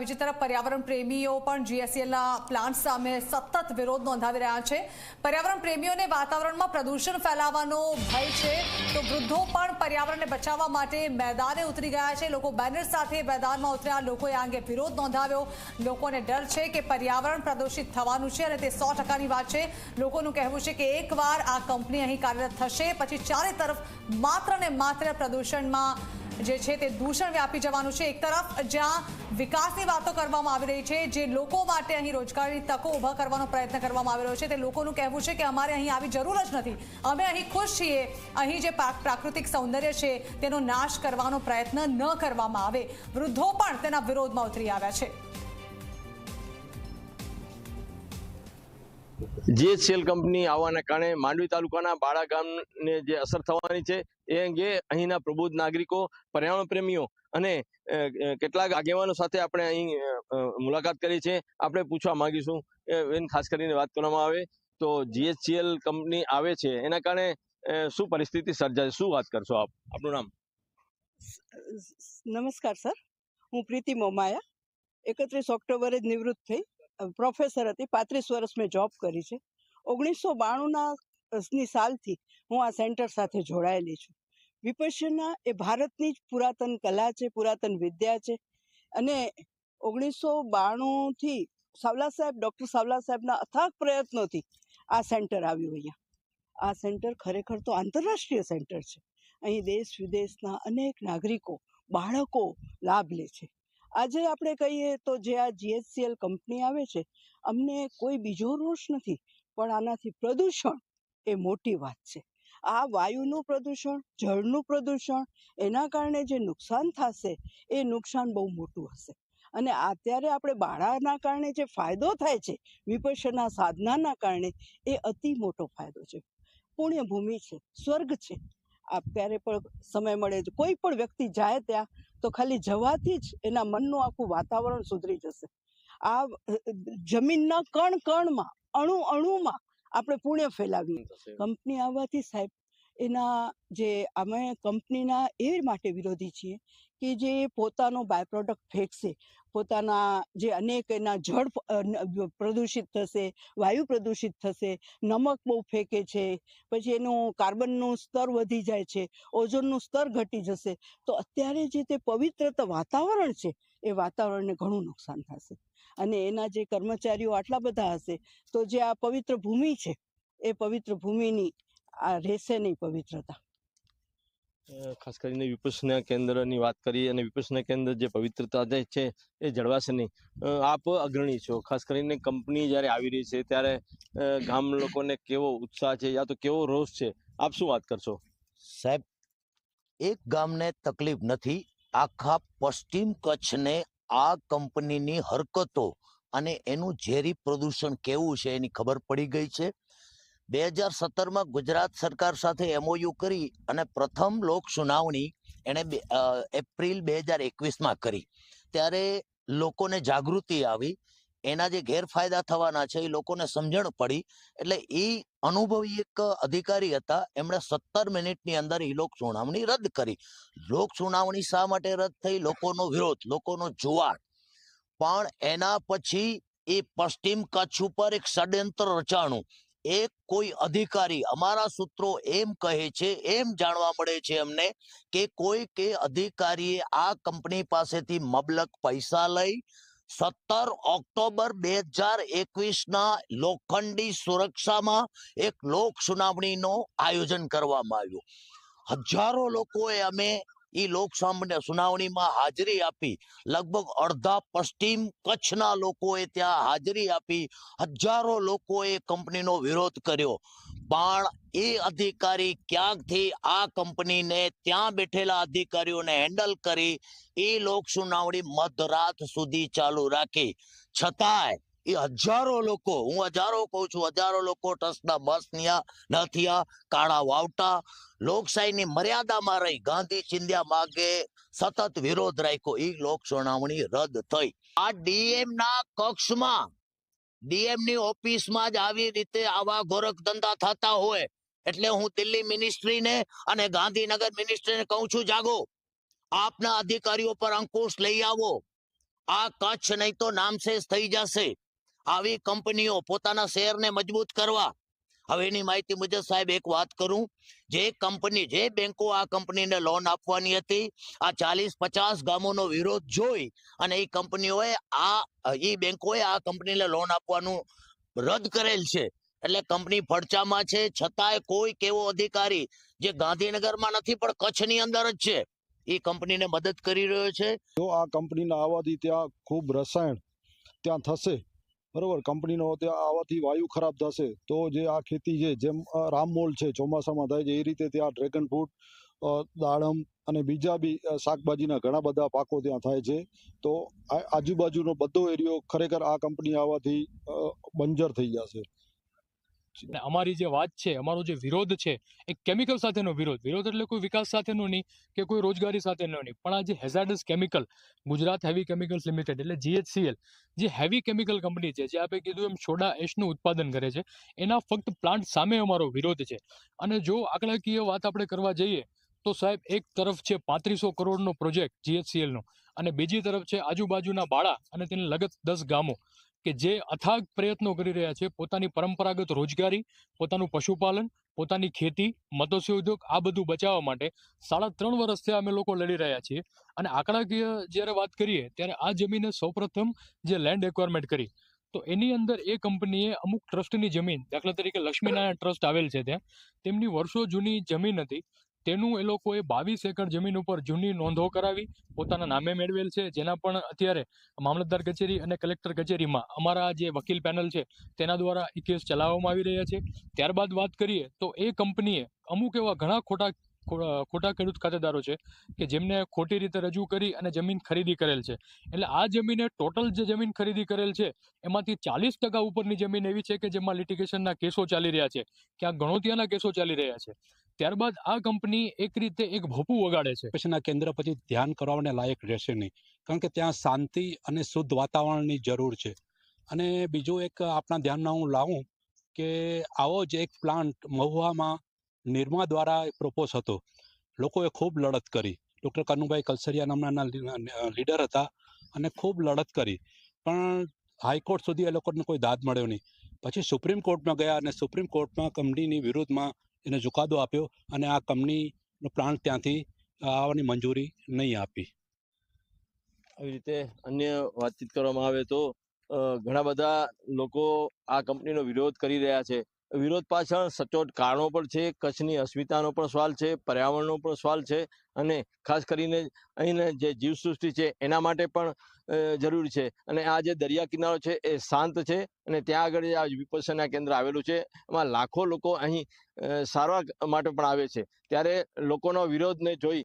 બીજી તરફ પર્યાવરણ પ્રેમીઓ પણ જીએસએલના પ્લાન્ટ સામે સતત વિરોધ નોંધાવી રહ્યા છે. પર્યાવરણ પ્રેમીઓને વાતાવરણમાં પ્રદૂષણ ફેલાવાનો ભય છે. તો વૃદ્ધો પણ પર્યાવરણને બચાવવા માટે મેદાને ઉતરી ગયા છે. લોકો બેનર સાથે મેદાનમાં ઉતર્યા. લોકોએ આ અંગે વિરોધ નોંધાવ્યો. લોકોને ડર છે કે પર્યાવરણ પ્રદૂષિત થવાનું છે અને તે સો ટકાની વાત છે. લોકોનું કહેવું છે કે એકવાર આ કંપની અહીં કાર્યરત થશે, પછી ચારે તરફ માત્ર ને માત્ર પ્રદૂષણમાં જે છે તે દૂષણ વ્યાપી જવાનું છે. એક તરફ જ્યાં વિકાસની વાતો કરવામાં આવી રહી છે, જે લોકો માટે અહીં રોજગારની તકો ઊભા કરવાનો પ્રયત્ન કરવામાં આવી રહ્યો છે, તે લોકોનું કહેવું છે કે અમારે અહીં આવી જરૂર જ નથી. અમે અહીં ખુશ છીએ. અહીં જે પ્રા- પ્રાકૃતિક સૌંદર્ય છે, તેનો નાશ કરવાનો પ્રયત્ન ન કરવામાં આવે. વૃદ્ધો પણ તેના વિરોધમાં ઉતરી આવ્યા છે. જીએચસીએલ કંપની આવવાના કારણે માંડવી તાલુકાના બાળા ગામને જે અસર થવાની છે એ અંગે અહીંના પ્રબુદ્ધ નાગરિકો, પર્યાવરણ પ્રેમીઓ અને કેટલાક આગેવાનો સાથે આપણે અહીં મુલાકાત કરી છે. આપણે પૂછવા માંગીશું. એન ખાસ કરીને વાત કરવામાં આવે તો જીએચસીએલ કંપની આવે છે. એના કારણે શું પરિસ્થિતિ સર્જાય? શું વાત કરશો આપ? આપનું નામ? નમસ્કાર, સર. હું પ્રીતિ મોમાયા. એકત્રીસ ઓક્ટોબરે જ નિવૃત્ત થઈ. પ્રોફેસર હતી. પાંત્રીસ વર્ષ મેં જોબ કરી છે. ઓગણીસો બાણુંના ની સાલથી હું આ સેન્ટર સાથે જોડાયેલી છું. વિપશ્યના એ ભારતની જ પુરાતન કલા છે, પુરાતન વિદ્યા છે. અને ઓગણીસો બાણુંથી સાવલા સાહેબ, ડૉક્ટર સાવલા સાહેબના અથાગ પ્રયત્નોથી આ સેન્ટર આવ્યું અહીંયા. આ સેન્ટર ખરેખર તો આંતરરાષ્ટ્રીય સેન્ટર છે. અહીં દેશ વિદેશના અનેક નાગરિકો, બાળકો લાભ લે છે. આજે આપણે કહીએ તો જે આ જીએચસીએલ કંપની આવે છે, અમને કોઈ બીજો રોષ નથી, પણ આનાથી પ્રદૂષણ એ મોટી વાત છે. આ વાયુનું પ્રદૂષણ જળનું પ્રદૂષણ એના કારણે જે નુકસાન થશે એ નુકસાન બહુ મોટું હશે. અને અત્યારે આપણે બાળાના કારણે જે ફાયદો થાય છે વિપક્ષના સાધનાના કારણે એ અતિ મોટો ફાયદો છે. પુણ્યભૂમિ છે સ્વર્ગ છે. અત્યારે પણ સમય મળે છે કોઈ પણ વ્યક્તિ જાય ત્યાં તો ખાલી જવાથી જ એના મનનું આખું વાતાવરણ સુધરી જશે. આ જમીનના કણ કણમાં અણુ અણુમાં આપણે પુણ્ય ફેલાવીએ. કંપની આવવાથી સાહેબ એના જે અમે કંપનીના એ માટે વિરોધી છીએ કે જે પોતાનો બાય પ્રોડક્ટ ફેંકશે, પોતાના જે અનેક એના જળ પ્રદૂષિત થશે, વાયુ પ્રદૂષિત થશે, નમક બહુ ફેંકે છે, પછી એનું કાર્બનનું સ્તર વધી જાય છે, ઓઝોનનું સ્તર ઘટી જશે, તો અત્યારે જે તે પવિત્રતા વાતાવરણ છે, એ વાતાવરણને ઘણું નુકસાન થશે. અને એના જે કર્મચારીઓ આટલા બધા હશે, તો જે આ પવિત્ર ભૂમિ છે, એ પવિત્ર ભૂમિની આ રહેશે નહીં પવિત્રતા. ખાસ કરીને વિપસના કેન્દ્રની વાત કરીએ અને વિપસના કેન્દ્ર જે પવિત્રતા જે છે એ જળવાશે નહીં. આપ અગ્રણી છો. ખાસ કરીને કંપની જ્યારે આવી રહી છે ત્યારે ગામ લોકોને કેવો ઉત્સાહ છે યા તો કેવો રોષ છે? આપ શું વાત કરશો? સાહેબ એક ગામને તકલીફ નથી આખા પશ્ચિમ કચ્છને આ કંપનીની હરકતો અને એનું ઝેરી પ્રદૂષણ કેવું છે એની ખબર પડી ગઈ છે. બે હજાર સત્તરમાં ગુજરાત સરકાર સાથે એમઓયુ કરી અને પ્રથમ લોક સુનાવણી એણે એપ્રિલ બે હજાર એકવીસમાં કરી. ત્યારે લોકોને જાગૃતિ આવી. એના જે ગેરફાયદા થવાના છે, એ લોકોને સમજણ પડી. એટલે એ અનુભવી એક અધિકારી હતા. એમણે સત્તર મિનિટની અંદર એ લોક સુનાવણી રદ કરી. લોક સુનાવણી શા માટે રદ થઈ? લોકોનો વિરોધ, લોકોનો જુવાળ. પણ એના પછી એ પશ્ચિમ કચ્છ ઉપર એક ષડયંત્ર રચાણું. એક કોઈ અધિકારી અમારા સૂત્રો એમ કહે છે, એમ જાણવા મળે છે અમને કે કોઈ કે અધિકારીએ આ કંપની પાસેથી મબલક પૈસા લઈ સત્તર ઓક્ટોબર બે હજાર એકવીસના લોખંડી સુરક્ષામાં એક લોક સુનાવણીનો આયોજન કરવામાં આવ્યું. હજારો લોકોએ અમે એ લોક સુનાવણીમાં હાજરી આપી. લગભગ અડધા પશ્ચિમ કચ્છના લોકોએ ત્યાં હાજરી આપી. હજારો લોકોએ કંપનીનો વિરોધ કર્યો. પણ એ અધિકારી ક્યાંકથી આ કંપનીને ત્યાં બેઠેલા અધિકારીઓને હેન્ડલ કરી, એ લોક સુનાવણી મધરાત સુધી ચાલુ રાખી. છતાંય એ હજારો લોકો, હું હજારો કહું છું, હજારો લોકો ટ્રસ્ટના બસ ન્યા કાળા વાવટા, લોકશાહીની મર્યાદામાં રહી. ગાંધી ચિંધ્યા માગે સતત વિરોધ રાખ્યો. એ લોક સુનાવણી રદ થઈ. આ ડીએમ ના કક્ષમાં ડીએમની ઓફિસમાં જ આવી રીતે આવા ગોરખ ધંધા થતા હોય. એટલે હું દિલ્હી મિનિસ્ટ્રીને અને ગાંધીનગર મિનિસ્ટ્રીને કહું છું, જાગો. આપના અધિકારીઓ પર અંકુશ લઈ આવો. આ કચ્છ નહીં તો નામશેષ થઈ જશે. આવી કંપનીઓ પોતાના શેરને મજબૂત કરવા. હવે એની માહિતી મુજબ સાહેબ એક વાત કરું. જે કંપની, જે બેંકો આ કંપનીને લોન આપવાની હતી, આ ચાલીસ પચાસ ગામોનો વિરોધ જોઈ અને એ કંપનીઓએ આ એ બેંકોએ આ કંપનીને લોન આપવાનું રદ કરેલ છે. એટલે કંપની ફડચામાં છે, છતાંય કોઈ કેવો અધિકારી જે ગાંધીનગરમાં નથી, પણ કચ્છની અંદર જ છે એ કંપનીને મદદ કરી રહ્યો છે. જો આ કંપનીના આવવાથી ત્યાં ખૂબ રસાયણ ત્યાં થશે બરોબર, કંપનીનો ત્યાં આવાથી વાયુ ખરાબ થશે, તો જે આ ખેતી છે, જેમ રામમોલ છે, ચોમાસામાં થાય છે, એ રીતે ત્યાં ડ્રેગન ફ્રૂટ દાડમ અને બીજા બી શાકભાજીના ઘણા બધા પાકો ત્યાં થાય છે. તો આજુબાજુનો બધો એરિયો ખરેખર આ કંપની આવવાથી બંજર થઈ જશે. અમારી જે વાત છે, અમારો જે વિરોધ છે, એ કેમિકલ સાથેનો વિરોધ. વિરોધ એટલે કોઈ વિકાસ સાથેનો નહીં કે કોઈ રોજગારી સાથેનો નહીં. પણ આ જે hazardous chemical Gujarat heavy chemicals limited એટલે જીએચસીએલ જે હેવી કેમિકલ કંપની છે, જે આપણે કીધું એમ સોડા એશનું ઉત્પાદન કરે છે, એના ફક્ત પ્લાન્ટ સામે અમારો વિરોધ છે. અને જો આંકડાકીય વાત આપણે કરવા જઈએ, તો સાહેબ એક તરફ છે પાંત્રીસો કરોડનો પ્રોજેક્ટ જીએચસીએલનો અને બીજી તરફ છે આજુબાજુના બાળા અને તેને લગત દસ ગામો. કે જે અથાગ પ્રયત્નો કરી રહ્યા છે, પોતાની પરંપરાગત રોજગારી, પોતાનું પશુપાલન, પોતાની ખેતી, મત્સ્ય ઉદ્યોગ, આ બધું બચાવવા માટે સાડા ત્રણ વર્ષથી અમે લોકો લડી રહ્યા છીએ. અને આંકડાકીય જ્યારે વાત કરીએ, ત્યારે આ જમીને સૌપ્રથમ જે લેન્ડ એક્વાયરમેન્ટ કરી, તો એની અંદર એ કંપનીએ અમુક ટ્રસ્ટની જમીન, દાખલા તરીકે લક્ષ્મીનારાયણ ટ્રસ્ટ આવેલ છે ત્યાં, તેમની વર્ષો જૂની જમીન હતી. તેનું એ લોકોએ બાવીસ એકર જમીન ઉપર જૂની નોંધો કરાવી, પોતાના નામે મેળવેલ છે. જેના પણ અત્યારે મામલતદાર કચેરી અને કલેક્ટર કચેરીમાં અમારા જે વકીલ પેનલ છે, તેના દ્વારા એ કેસ ચલાવવામાં આવી રહ્યા છે. ત્યારબાદ વાત કરીએ તો એ કંપનીએ અમુક એવા ઘણા ખોટા ખોટા ખેડૂત ખાતેદારો છે કે જેમને ખોટી રીતે રજૂ કરી અને જમીન ખરીદી કરેલ છે. એટલે આ જમીને ટોટલ જે જમીન ખરીદી કરેલ છે, એમાંથી ચાલીસ ટકા ઉપરની જમીન એવી છે કે જેમાં લિટિગેશનના કેસો ચાલી રહ્યા છે ક્યાંક ગણોતિયાના કેસો ચાલી રહ્યા છે. ત્યારબાદ આ કંપની એક રીતે એક ભોપું વગાડે છે. પછીના કેન્દ્ર પછી ધ્યાન કરવાને લાયક રહેશે નહીં, કારણ કે ત્યાં શાંતિ અને શુદ્ધ વાતાવરણની જરૂર છે. અને બીજું એક આપણા ધ્યાનમાં હું લાવું કે આવો જ એક પ્લાન્ટ મહુવામાં નિરમા દ્વારા પ્રપોઝ હતો. લોકોએ ખૂબ લડત કરી. ડૉક્ટર કનુભાઈ કલસરિયા નામના લીડર હતા અને ખૂબ લડત કરી. પણ હાઈકોર્ટ સુધી એ લોકોને કોઈ દાદ મળ્યો નહીં. પછી સુપ્રીમ કોર્ટમાં ગયા અને સુપ્રીમ કોર્ટમાં કંપનીની વિરુદ્ધમાં એને ચુકાદો આપ્યો અને આ કંપનીનો પ્લાન્ટ ત્યાંથી આવવાની મંજૂરી નહીં આપી. આવી રીતે અન્ય વાતચીત કરવામાં આવે તો ઘણા બધા લોકો આ કંપનીનો વિરોધ કરી રહ્યા છે. વિરોધ પાછળ સચોટ કારણો પણ છે, કચ્છની અસ્મિતાનો પણ સવાલ છે, પર્યાવરણનો પણ સવાલ છે અને ખાસ કરીને અહીંના જે જીવસૃષ્ટિ છે એના માટે પણ જરૂરી છે. અને આ જે દરિયા કિનારો છે એ શાંત છે અને ત્યાં આગળ જે આ વિપસના કેન્દ્ર આવેલું છે, એમાં લાખો લોકો અહીં સારવાર માટે પણ આવે છે. ત્યારે લોકોનો વિરોધને જોઈ